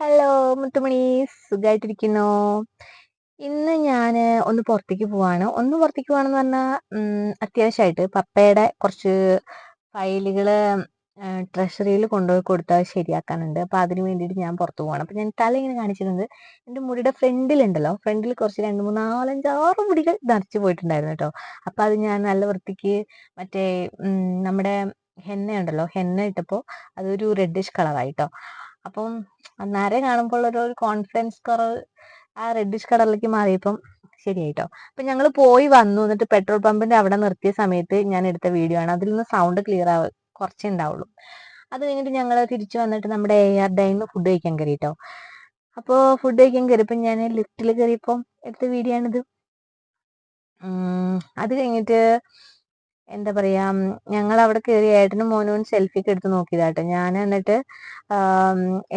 Hello മുത്തുമണി. സുഖമായിട്ടിരിക്കുന്നു ഇന്ന് ഞാൻ ഒന്ന് പുറത്തേക്ക് പോവാണ്. ഒന്ന് പുറത്തേക്ക് പോവാണെന്ന് പറഞ്ഞാൽ അത്യാവശ്യമായിട്ട് പപ്പയുടെ കുറച്ച് ഫയലുകൾ ട്രഷറിയിൽ കൊണ്ടുപോയി കൊടുത്താൽ ശരിയാക്കാനുണ്ട്. അപ്പം അതിന് വേണ്ടിയിട്ട് ഞാൻ പുറത്ത് പോവാണ്. അപ്പം ഞാൻ തല ഇങ്ങനെ കാണിച്ചിട്ടുണ്ട്. എന്റെ മുടിയുടെ ഫ്രണ്ടിലുണ്ടല്ലോ. ഫ്രണ്ടിൽ കുറച്ച് രണ്ട് മൂന്ന് നാലഞ്ചാറ് മുടികൾ നിറച്ച് പോയിട്ടുണ്ടായിരുന്നു കേട്ടോ. അപ്പം അത് ഞാൻ നല്ല വൃത്തിക്ക് മറ്റേ നമ്മുടെ ഹെന്ന ഉണ്ടല്ലോ ഹെന്ന ഇട്ടപ്പോൾ അതൊരു റെഡിഷ് കളറായിട്ടോ അപ്പം നര കാണുമ്പോൾ ഒരു കോൺഫിഡൻസ് കുറവ് ആ റെഡിഷ് കളറിലേക്ക് മാറിയപ്പം ശരിയായിട്ടോ? അപ്പൊ ഞങ്ങൾ പോയി വന്നു. എന്നിട്ട് പെട്രോൾ പമ്പിന്റെ അവിടെ നിർത്തിയ സമയത്ത് ഞാൻ എടുത്ത വീഡിയോ ആണ്. അതിൽ നിന്ന് സൗണ്ട് ക്ലിയർ ആവ് കുറച്ചേ ഉണ്ടാവുള്ളൂ. അത് കഴിഞ്ഞിട്ട് ഞങ്ങൾ തിരിച്ചു വന്നിട്ട് നമ്മുടെ എ ആർ ഡൈന്ന് ഫുഡ് കഴിക്കാൻ കയറിട്ടോ. അപ്പോൾ ഫുഡ് കഴിക്കാൻ കയറിയപ്പോൾ ഞാൻ ലിഫ്റ്റിൽ കയറിയപ്പോൾ എടുത്ത വീഡിയോ ആണിത്. അത് കഴിഞ്ഞിട്ട് എന്താ പറയാ ഞങ്ങൾ അവിടെ കയറി ഏട്ടനും മോനും സെൽഫി ഒക്കെ എടുത്ത് നോക്കിയതാട്ടോ. ഞാൻ എന്നിട്ട്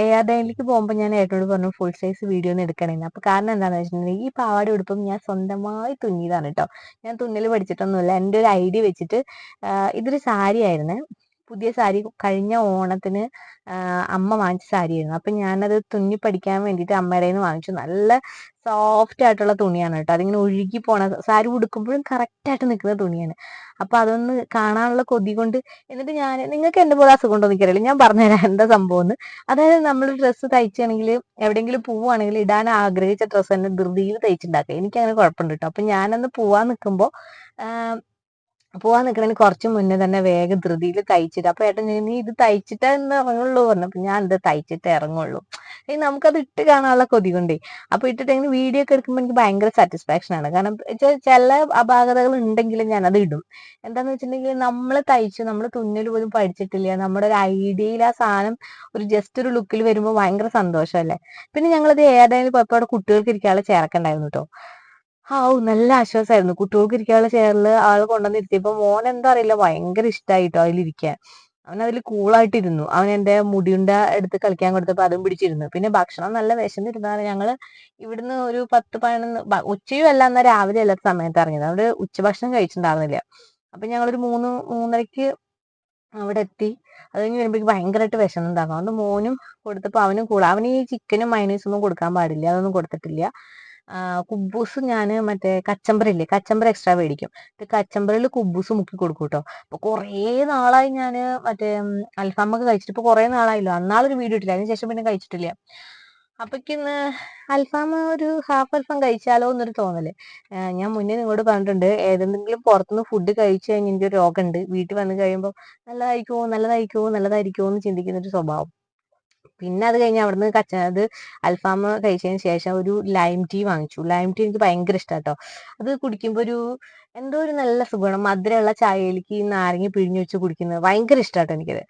എ ആർ ഡൈനിലേക്ക് പോകുമ്പോൾ ഞാൻ ഏട്ടനോട് പറഞ്ഞു ഫുൾ സൈസ് വീഡിയോ ഒന്ന് എടുക്കണേന്ന് അപ്പൊ കാരണം എന്താണെന്ന് വെച്ചിട്ടുണ്ടെങ്കിൽ ഈ പാവാട ഉടുപ്പും ഞാൻ സ്വന്തമായി തുന്നിയതാണ് കേട്ടോ ഞാൻ തുന്നൽ പഠിച്ചിട്ടൊന്നുമില്ല. എന്റെ ഒരു ഐഡിയ വെച്ചിട്ട് ഇതൊരു സാരി ആയിരുന്നേ പുതിയ സാരി കഴിഞ്ഞ ഓണത്തിന് അമ്മ വാങ്ങിച്ച സാരിയായിരുന്നു. അപ്പം ഞാനത് തുന്നി പഠിക്കാൻ വേണ്ടിയിട്ട് അമ്മയുടെ നിന്ന് വാങ്ങിച്ചു. നല്ല സോഫ്റ്റ് ആയിട്ടുള്ള തുണിയാണ് കേട്ടോ. അതിങ്ങനെ ഒഴുകി പോണ സാരി ഉടുക്കുമ്പോഴും കറക്റ്റ് ആയിട്ട് നിൽക്കുന്ന തുണിയാണ്. അപ്പൊ അതൊന്ന് കാണാനുള്ള കൊതി കൊണ്ട് എന്നിട്ട് ഞാൻ നിങ്ങൾക്ക് എന്റെ പോലെ അസുഖം ഉണ്ടോ എനിക്കറിയില്ല. ഞാൻ പറഞ്ഞുതരാം എന്താ സംഭവം എന്ന്. അതായത് നമ്മൾ ഡ്രസ്സ് തയ്ച്ചാണെങ്കിൽ എവിടെയെങ്കിലും പോവുകയാണെങ്കിൽ ഇടാൻ ആഗ്രഹിച്ച ഡ്രസ്സ് തന്നെ ധൃതിയിൽ തയ്ച്ചുണ്ടാക്കുക. എനിക്ക് അങ്ങനെ കുഴപ്പമുണ്ട് കേട്ടോ. അപ്പൊ ഞാനന്ന് പോവാൻ നിൽക്കുമ്പോൾ പോവാൻ നിൽക്കണതിന് കുറച്ച് മുന്നേ തന്നെ വേഗം ധൃതിയിൽ തയ്ച്ചിട്ട് അപ്പൊ ഏട്ടൻ നീ ഇത് തയ്ച്ചിട്ടേ എന്ന് ഇറങ്ങുള്ളൂ പറഞ്ഞു. ഞാൻ ഇത് തയ്ച്ചിട്ടേ ഇറങ്ങുള്ളൂ. ഈ നമുക്കത് ഇട്ട് കാണാനുള്ള കൊതി കൊണ്ടേ. അപ്പൊ ഇട്ടിട്ട് ഇങ്ങനെ വീഡിയോ ഒക്കെ എടുക്കുമ്പോൾ എനിക്ക് ഭയങ്കര സാറ്റിസ്ഫാക്ഷൻ ആണ്. കാരണം ചില അപാകതകൾ ഉണ്ടെങ്കിലും ഞാൻ അത് ഇടും. എന്താന്ന് വെച്ചിട്ടുണ്ടെങ്കിൽ നമ്മൾ തയ്ച്ചു നമ്മൾ തുന്നൽ പോലും പഠിച്ചിട്ടില്ല. നമ്മുടെ ഒരു ഐഡിയയിൽ ആ സാധനം ഒരു ജസ്റ്റ് ഒരു ലുക്കിൽ വരുമ്പോൾ ഭയങ്കര സന്തോഷമല്ലേ പിന്നെ ഞങ്ങളത് ഏതായാലും പോയപ്പോൾ അവിടെ കുട്ടികൾക്ക് ഇരിക്കാനുള്ള ചേർക്കണ്ടായിരുന്നു കേട്ടോ ഹാവൂ നല്ല ആശ്വാസമായിരുന്നു കുട്ടികൾക്ക് ഇരിക്കാനുള്ള ചെയറിൽ ആൾ കൊണ്ടുവന്ന് ഇരുത്തിയപ്പോ മോൻ എന്താ അറിയില്ല ഭയങ്കര ഇഷ്ടമായിട്ടോ അതിലിരിക്കാൻ. അവൻ അതിൽ കൂളായിട്ടിരുന്നു അവൻ എന്റെ മുടിയുണ്ട എടുത്ത് കളിക്കാൻ കൊടുത്തപ്പോ അതും പിടിച്ചിരുന്നു. പിന്നെ ഭക്ഷണം നല്ല വിശന്നിരുന്നാണ് ഞങ്ങൾ ഇവിടുന്ന് ഒരു പത്ത് പതിനൊന്ന് ഉച്ചയും അല്ല എന്നാ രാവിലെ അല്ലാത്ത സമയത്ത് ഇറങ്ങിയത്. അവിടെ ഉച്ചഭക്ഷണം കഴിച്ചിട്ടുണ്ടായിരുന്നില്ല. അപ്പൊ ഞങ്ങളൊരു മൂന്ന് മൂന്നരക്ക് അവിടെ എത്തി. അത് കഴിഞ്ഞ് വരുമ്പോഴേക്ക് ഭയങ്കരമായിട്ട് വിശന്നുണ്ടാകും അതുകൊണ്ട് മോനും കൊടുത്തപ്പോൾ അവനും കൂടെ. അവന് ഈ ചിക്കനും മൈനീസൊന്നും കൊടുക്കാൻ പാടില്ല. അതൊന്നും കൊടുത്തിട്ടില്ല. കുബൂസ് ഞാൻ മറ്റേ കച്ചമ്പറില്ലേ കച്ചമ്പർ എക്സ്ട്രാ മേടിക്കും. കച്ചമ്പറിൽ കുബൂസ് മുക്കി കൊടുക്കും കേട്ടോ അപ്പൊ കുറേ നാളായി ഞാൻ മറ്റേ അൽഫാമൊക്കെ കഴിച്ചിട്ട്. ഇപ്പൊ കുറേ നാളായില്ലോ. അന്നാളൊരു വീഡിയോ ഇട്ടില്ല. അതിന് ശേഷം പിന്നെ കഴിച്ചിട്ടില്ല. അപ്പൊക്കിന്ന് അൽഫാം ഒരു ഹാഫ് അൽഫാം കഴിച്ചാലോ എന്നൊരു തോന്നൽ. ഞാൻ മുന്നേ നിങ്ങളോട് പറഞ്ഞിട്ടുണ്ട്. ഏതെങ്കിലും പുറത്തുനിന്ന് ഫുഡ് കഴിച്ചു കഴിഞ്ഞാൽ എനിക്കൊരു രോഗമുണ്ട് വീട്ടിൽ വന്നു കഴിയുമ്പോൾ നല്ലതായിരിക്കുമോ നല്ലതായിരിക്കുമോ നല്ലതായിരിക്കുമോ എന്ന് ചിന്തിക്കുന്ന ഒരു സ്വഭാവം. പിന്നെ അത് കഴിഞ്ഞ് അവിടുന്ന് കച്ച അത് അൽഫാം കഴിച്ചതിന് ശേഷം ഒരു ലൈം ടീ വാങ്ങിച്ചു. ലൈം ടീ എനിക്ക് ഭയങ്കര ഇഷ്ടാട്ടോ. അത് കുടിക്കുമ്പോൾ ഒരു എന്തോ ഒരു നല്ല സുഖമാണ്. മധുരമുള്ള ചായയിലേക്ക് നാരങ്ങ പിഴിഞ്ഞു വെച്ച് കുടിക്കുന്നത് ഭയങ്കര ഇഷ്ടാട്ടോ എനിക്കത്.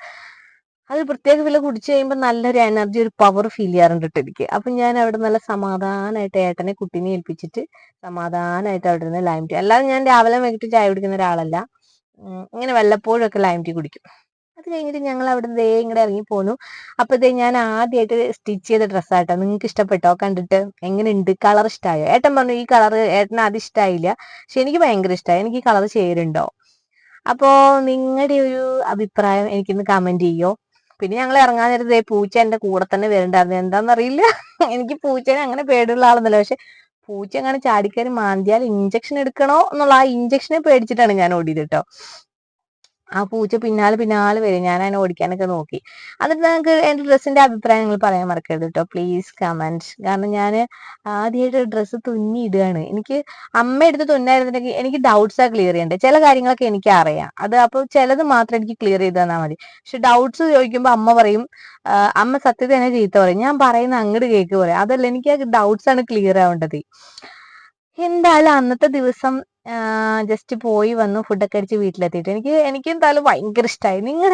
അത് പ്രത്യേക വില കുടിച്ചു കഴിയുമ്പോൾ നല്ലൊരു എനർജി ഒരു പവർ ഫീൽ ചെയ്യാറുണ്ട് കേട്ടോ എനിക്ക്. അപ്പൊ ഞാൻ അവിടെ നല്ല സമാധാനമായിട്ട് ഏട്ടനെ കുട്ടീനെ ഏൽപ്പിച്ചിട്ട് സമാധാനമായിട്ട് അവിടെ നിന്ന് ലൈം ടീ അല്ലാതെ ഞാൻ രാവിലെ വൈകിട്ട് ചായ കുടിക്കുന്ന ഒരാളല്ല. ഇങ്ങനെ വല്ലപ്പോഴും ഒക്കെ ലൈം ടീ കുടിക്കും. അത് കഴിഞ്ഞിട്ട് ഞങ്ങൾ അവിടെ ദേ ഇങ്ങടെ ഇറങ്ങി പോന്നു. അപ്പത്തെ ഇതേ ഞാൻ ആദ്യമായിട്ട് സ്റ്റിച്ച് ചെയ്ത ഡ്രസ്സാട്ടോ നിങ്ങൾക്ക് ഇഷ്ടപ്പെട്ടോ കണ്ടിട്ട്? എങ്ങനെയുണ്ട്? കളർ ഇഷ്ടമായോ ഏട്ടൻ പറഞ്ഞു ഈ കളർ ഏട്ടന് അത് ഇഷ്ടമായില്ല പക്ഷെ എനിക്ക് ഭയങ്കര ഇഷ്ടമായി എനിക്ക് ഈ കളർ ചേരുണ്ടോ? അപ്പോ നിങ്ങളുടെ ഒരു അഭിപ്രായം എനിക്കിന്ന് കമന്റ് ചെയ്യോ? പിന്നെ ഞങ്ങൾ ഇറങ്ങാൻ നേരത്തെ പൂച്ച എന്റെ കൂടെ തന്നെ വരണ്ടായിരുന്നു. എന്താണെന്നറിയില്ല എനിക്ക് പൂച്ചനെ അങ്ങനെ പേടിയുള്ള ആളൊന്നുമല്ല. പക്ഷെ പൂച്ച അങ്ങനെ ചാടിക്കയറി മാന്തിയാൽ ഇഞ്ചക്ഷൻ എടുക്കണോ എന്നുള്ള ആ ഇഞ്ചക്ഷനെ പേടിച്ചിട്ടാണ് ഞാൻ ഓടിയത് കേട്ടോ ആ പൂച്ച പിന്നാലെ പിന്നാലെ വരും. ഞാൻ അതിനെ ഓടിക്കാനൊക്കെ നോക്കി. എന്നിട്ട് നിങ്ങൾക്ക് എന്റെ ഡ്രസ്സിന്റെ അഭിപ്രായങ്ങൾ പറയാൻ മറക്കരുത് കേട്ടോ പ്ലീസ് കമന്റ് കാരണം ഞാൻ ആദ്യമായിട്ട് ഡ്രസ്സ് തുന്നി ഇടുകയാണ്. എനിക്ക് അമ്മ എടുത്ത് തുന്നായിരുന്നെങ്കിൽ എനിക്ക് ഡൗട്ട്സ് ആ ക്ലിയർ ചെയ്യണ്ടേ. ചില കാര്യങ്ങളൊക്കെ എനിക്ക് അറിയാം. അത് അപ്പോൾ ചിലത് മാത്രം എനിക്ക് ക്ലിയർ ചെയ്ത് തന്നാൽ മതി. പക്ഷെ ഡൗട്ട്സ് ചോദിക്കുമ്പോൾ അമ്മ പറയും അമ്മ സത്യത തന്നെ ചീത്ത പറയും. ഞാൻ പറയുന്ന അങ്ങോട്ട് കേക്ക് പറയും അതല്ല എനിക്ക് ആ ഡൗട്ട്സ് ആണ് ക്ലിയർ ആവേണ്ടത്. എന്തായാലും അന്നത്തെ ദിവസം ജസ്റ്റ് പോയി വന്നു ഫുഡൊക്കെ അടിച്ച് വീട്ടിലെത്തിയിട്ട്. എനിക്ക് എനിക്കും തല ഭയങ്കര ഇഷ്ടമായി നിങ്ങളുടെ